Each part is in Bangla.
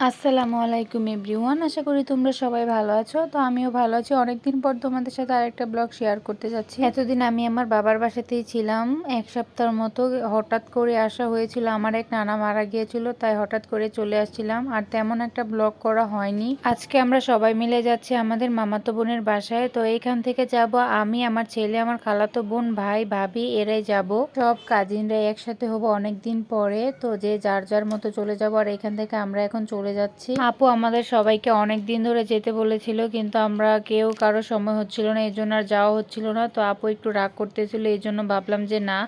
আসসালামু আলাইকুম এভরিওয়ান, আশা করি তোমরা সবাই ভালো আছো। তো আমিও ভালো আছি। অনেকদিন পর তোমাদের সাথে আরেকটা ব্লগ শেয়ার করতে যাচ্ছি। এতদিন আমি আমার বাবার বাসাতেই ছিলাম। এক সপ্তাহের মতো হঠাৎ করে আসা হয়েছিল। আমার এক নানা মারা গিয়েছিল, তাই হঠাৎ করে চলে আসছিলাম। আর তেমন একটা ব্লগ করা হয়নি। আজকে আমরা সবাই মিলে যাচ্ছি আমাদের মামাতো বোনের বাসায়। তো এইখান থেকে যাব। আমি, আমার ছেলে, আমার খালাতো বোন, ভাই, ভাবি, এরাই যাব। সব কাজিনরা একসাথে হব অনেক দিন পরে। তো যে যার যার মতো চলে যাব। আর এখান থেকে আমরা এখন চলে চলে যাচ্ছি। আপু আমাদের সবাইকে অনেক দিন ধরে যেতে বলেছিল, কিন্তু আমরা কেউ কারও সময় হচ্ছিল না এই জন্য আর যাওয়া হচ্ছিল না। তো আপু একটু রাগ করতেছিল এই জন্য ভাবলাম যে না,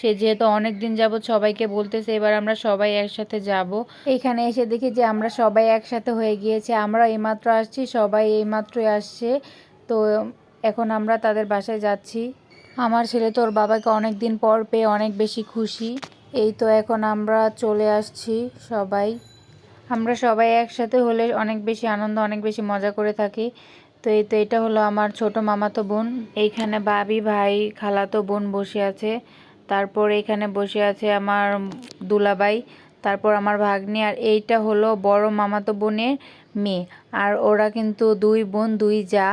সে যেহেতু অনেক দিন যাবৎ সবাইকে বলতেছে, এবার আমরা সবাই একসাথে যাব। এখানে এসে দেখি যে আমরা সবাই একসাথে হয়ে গিয়েছে, আমরা এইমাত্র আসছি, সবাই এইমাত্রই আসছে। তো এখন আমরা তাদের বাসায় যাচ্ছি। আমার ছেলে তোর বাবাকে অনেক দিন পর পেয়ে অনেক বেশি খুশি। এই তো এখন আমরা চলে আসছি সবাই। আমরা সবাই একসাথে হলে অনেক বেশি আনন্দ, অনেক বেশি মজা করে থাকি। তো এই তো এটা হলো আমার ছোট মামাতো বোন। এইখানে বাবি ভাই, খালাতো বোন বসে আছে। তারপর এখানে বসে আছে আমার দুলাবাই। তারপর আমার ভাগ্নি। আর এইটা হলো বড় মামাতো বোনের মেয়ে। আর ওরা কিন্তু দুই বোন, দুই যা।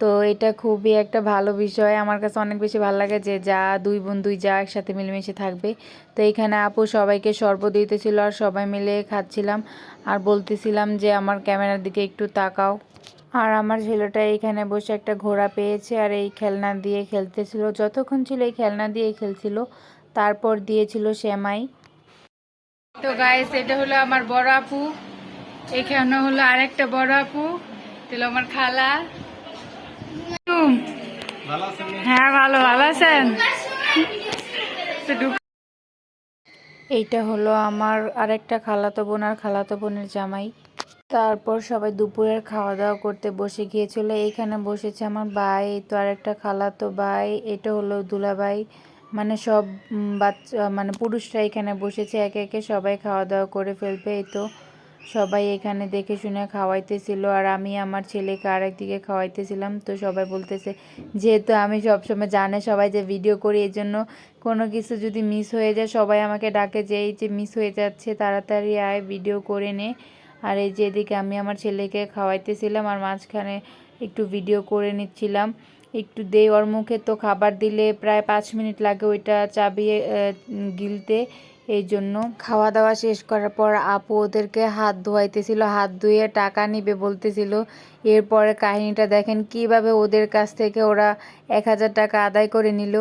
তো এটা খুবই একটা ভালো বিষয়। আমার কাছে অনেক বেশি ভালো লাগে যে যা দুই বোন দুই যা একসাথে মিলেমিশে থাকবে। তো এখানে আপু সবাইকে শরবত দিতেছিল আর সবাই মিলে খাচ্ছিলাম। আর বলতেছিলাম যে আমার ক্যামেরার দিকে একটু তাকাও। আর আমার ছেলেটা এইখানে বসে একটা ঘোড়া পেয়েছে আর এই খেলনা দিয়ে খেলতেছিল। যতক্ষণ ছিল এই খেলনা দিয়ে খেলছিল, তারপর দিয়েছিল শ্যামাই তো গাইস এটা হলো আমার বড় আপু। এখানে হলো আরেকটা বড় আপু। তাহলে আমার খালা। হ্যাঁ ভালো ভালো আছেন? এইটা হলো আমার আরেকটা খালাতো বোন আর খালাতো বোনের জামাই। তারপর সবাই দুপুরের খাওয়া দাওয়া করতে বসে গিয়েছিল। এইখানে বসেছে আমার ভাই তো আরেকটা খালাতো ভাই এটা হলো দুলাভাই। মানে সব বাচ্চা মানে পুরুষরা এখানে বসেছে একে একে সবাই খাওয়া দাওয়া করে ফেলবে এই তো। সবাই এখানে দেখে শুনে খাওয়াইতেছিল আর আমি আমার ছেলেকে আরেকদিকে খাওয়াইতেছিলাম। তো সবাই বলতেছে, যেহেতু আমি সবসময় জানে সবাই যে ভিডিও করি এই জন্য কোনো কিছু যদি মিস হয়ে যায়, সবাই আমাকে ডাকে যে এই যে মিস হয়ে যাচ্ছে, তাড়াতাড়ি আয় ভিডিও করে নে। আর এই যে এদিকে আমি আমার ছেলেকে খাওয়াইতেছিলাম আর মাঝখানে একটু ভিডিও করে নিচ্ছিলাম। একটু দে, ওর মুখে তো খাবার দিলে প্রায় পাঁচ মিনিট লাগে ওইটা চাবিয়ে গিলতে। এই জন্য খাওয়া দাওয়া শেষ করার পর আপু ওদেরকে হাত ধোয়াইতেছিল, হাত ধুয়ে টাকা নিবে বলতেছিল। এরপরে কাহিনীটা দেখেন কীভাবে ওদের কাছ থেকে ওরা এক হাজার টাকা আদায় করে নিল।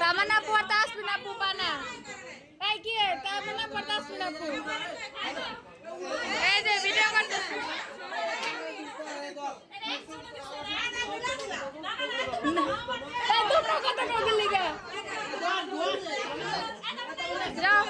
তামান্না আপু আর তাসমিন আপু এই যে ভিডিও করতেছি তোমরা কত কত লিগা যাও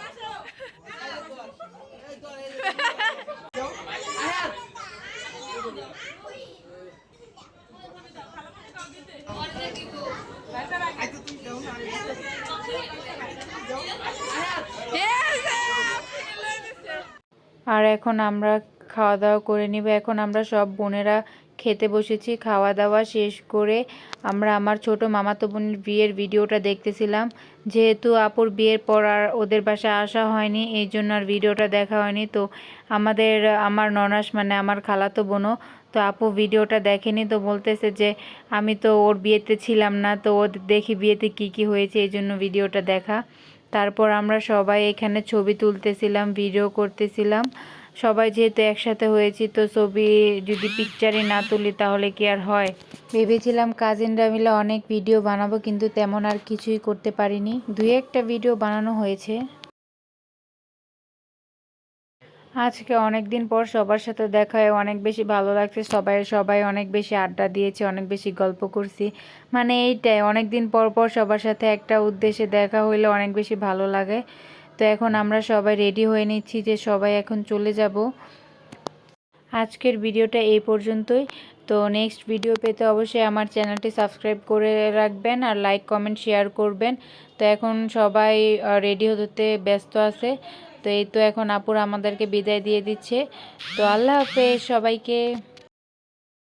আর এখন আমরা খাওয়া দাওয়া করে নিব। এখন আমরা সব বোনেরা খেতে বসেছি খাওয়া দাওয়া শেষ করে আমরা আমার ছোট মামাতো বোনের বিয়ের ভিডিওটা দেখতেছিলাম। যেহেতু আপুর বিয়ের পর আর ওদের বাসায় আসা হয়নি, এই জন্য আর ভিডিওটা দেখা হয়নি। তো আমাদের, আমার ননাস মানে আমার খালাতো বোনও তো আপু ভিডিওটা দেখেনি তো বলতেছে যে আমি তো ওর বিয়েতে ছিলাম না, তো ও দেখি বিয়েতে কি কি হয়েছে, এই জন্য ভিডিওটা দেখা। তারপর আমরা সবাই এখানে ছবি তুলতেছিলাম, ভিডিও করতেছিলাম। সবাই যেহেতু একসাথে হয়েছি, তো ছবি যদি পিকচারে না তুলি তাহলে কি আর হয়? ভেবেছিলাম কাজিনরা মিলে অনেক ভিডিও বানাবো, কিন্তু তেমন আর কিছুই করতে পারিনি। দুই একটা ভিডিও বানানো হয়েছে। আজকে অনেক দিন পর সবার সাথে দেখা হয় অনেক বেশি ভালো লাগছে। সবাই সবাই অনেক বেশি আড্ডা দিয়েছে, অনেক বেশি গল্প করছি। মানে এইটাই অনেক দিন পর পর সবার সাথে একটা উদ্দেশ্যে দেখা হইলে অনেক বেশি ভালো লাগে। তো এখন আমরা সবাই রেডি হয়ে নিচ্ছি যে সবাই এখন চলে যাব। আজকের ভিডিওটা এই পর্যন্তই। তো নেক্সট ভিডিও পেতে অবশ্যই আমার চ্যানেলটি সাবস্ক্রাইব করে রাখবেন আর লাইক কমেন্ট শেয়ার করবেন। তো এখন সবাই রেডি হতে ব্যস্ত আছে। তো এই তো এখন আপুর আমাদেরকে বিদায় দিয়ে দিচ্ছে। তো আল্লাহ হাফেজ সবাইকে।